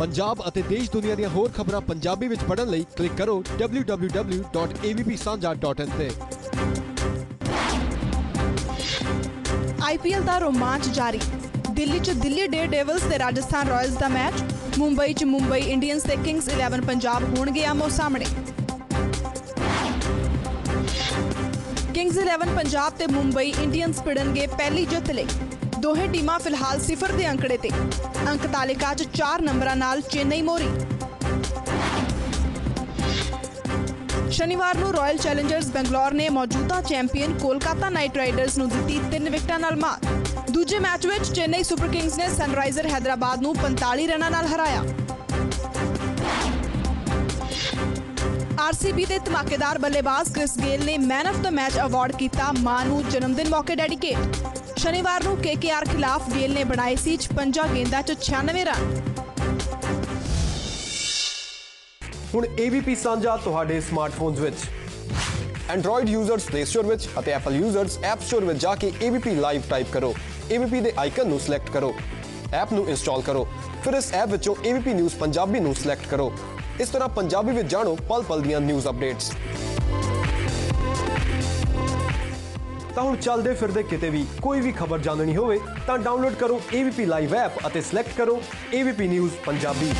ਪੰਜਾਬ ਅਤੇ ਦੇਸ਼ ਦੁਨੀਆ ਦੀਆਂ ਹੋਰ ਖਬਰਾਂ ਪੰਜਾਬੀ ਵਿੱਚ ਪੜ੍ਹਨ ਲਈ ਕਲਿੱਕ ਕਰੋ www.avpsanja.in ਤੇ। ਆਈਪੀਐਲ ਦਾ ਰੋਮਾਂਚ ਜਾਰੀ। ਦਿੱਲੀ 'ਚ ਦਿੱਲੀ ਡੇ ਡੇਵਲਸ ਤੇ ਰਾਜਸਥਾਨ ਰਾਇਲਸ ਦਾ ਮੈਚ। ਮੁੰਬਈ 'ਚ ਮੁੰਬਈ ਇੰਡੀਅਨਸ ਤੇ ਕਿੰਗਸ 11 ਪੰਜਾਬ ਹੋਣਗੇ ਆਮੋ ਸਾਹਮਣੇ। ਕਿੰਗਸ 11 ਪੰਜਾਬ ਤੇ ਮੁੰਬਈ ਇੰਡੀਅਨਸ ਭਿੜਨਗੇ ਪਹਿਲੀ ਜਿੱਤ ਲਈ। ਦੋਹੇ ਟੀਮਾਂ ਫਿਲਹਾਲ ਸਿਫਰ ਦੇ ਅੰਕੜੇ ਤੇ। ਅੰਕ ਤਾਲਿਕਾ 'ਚ 4 ਨੰਬਰਾਂ ਨਾਲ ਚੇਨਈ ਮੋਰੀ। ਸ਼ਨੀਵਾਰ ਨੂੰ ਰਾਇਲ ਚੈਲੰਜਰਸ ਬੰਗਲੌਰ ਨੇ ਮੌਜੂਦਾ ਚੈਂਪੀਅਨ ਕੋਲਕਾਤਾ ਨਾਈਟ ਰਾਈਡਰਸ ਨੂੰ ਦਿੱਤੀ 3 ਵਿਕਟਾਂ ਨਾਲ ਮਾਤ। ਦੂਜੇ ਮੈਚ ਵਿੱਚ ਚੇਨਈ ਸੁਪਰ ਕਿੰਗਸ ਨੇ ਸਨਰਾਈਜ਼ਰ ਹੈਦਰਾਬਾਦ ਨੂੰ 45 ਰਨਾਂ ਨਾਲ ਹਰਾਇਆ। ਆਰਸੀਬੀ ਦੇ ਧਮਾਕੇਦਾਰ ਬੱਲੇਬਾਜ਼ ਕ੍ਰਿਸ ਗੇਲ ਨੇ man of the match award ਕੀਤਾ ਮਾਂ ਨੂੰ ਜਨਮਦਿਨ ਮੌਕੇ ਡੈਡੀਕੇਟ। ਸ਼ਨੀਵਾਰ ਨੂੰ ਕੇਕੇਆਰ ਖਿਲਾਫ ਗੇਲ ਨੇ ਬਣਾਏ ਸੀ 56 ਗੇਂਦਾਂ 'ਚ 96 ਰਨ। ਹੁਣ AVP ਸਾਂਝਾ ਤੁਹਾਡੇ ਸਮਾਰਟਫੋਨਸ ਵਿੱਚ। Android ਯੂਜ਼ਰਸ Play Store ਵਿੱਚ ਅਤੇ Apple ਯੂਜ਼ਰਸ App Store ਵਿੱਚ ਜਾ ਕੇ AVP ਲਾਈਵ ਟਾਈਪ ਕਰੋ। AVP ਦੇ ਆਈਕਨ ਨੂੰ ਸਿਲੈਕਟ ਕਰੋ। ਐਪ ਨੂੰ ਇੰਸਟਾਲ ਕਰੋ। ਫਿਰ ਇਸ ਐਪ ਵਿੱਚੋਂ AVP ਨਿਊਜ਼ ਪੰਜਾਬੀ ਨੂੰ ਸਿਲੈਕਟ ਕਰੋ। ਇਸ ਤਰ੍ਹਾਂ ਪੰਜਾਬੀ ਵਿੱਚ ਜਾਣੋ ਪਲ ਪਲ ਦੀਆਂ ਨਿਊਜ਼ ਅਪਡੇਟਸ ਤਾਂ ਹੁਣ ਚੱਲਦੇ ਫਿਰਦੇ ਕਿਤੇ ਵੀ ਕੋਈ ਵੀ ਖਬਰ ਜਾਣਨੀ ਹੋਵੇ ਤਾਂ ਡਾਊਨਲੋਡ ਕਰੋ AVP ਲਾਈਵ ਐਪ ਅਤੇ ਸਿਲੈਕਟ ਕਰੋ AVP ਨਿਊਜ਼ ਪੰਜਾਬੀ।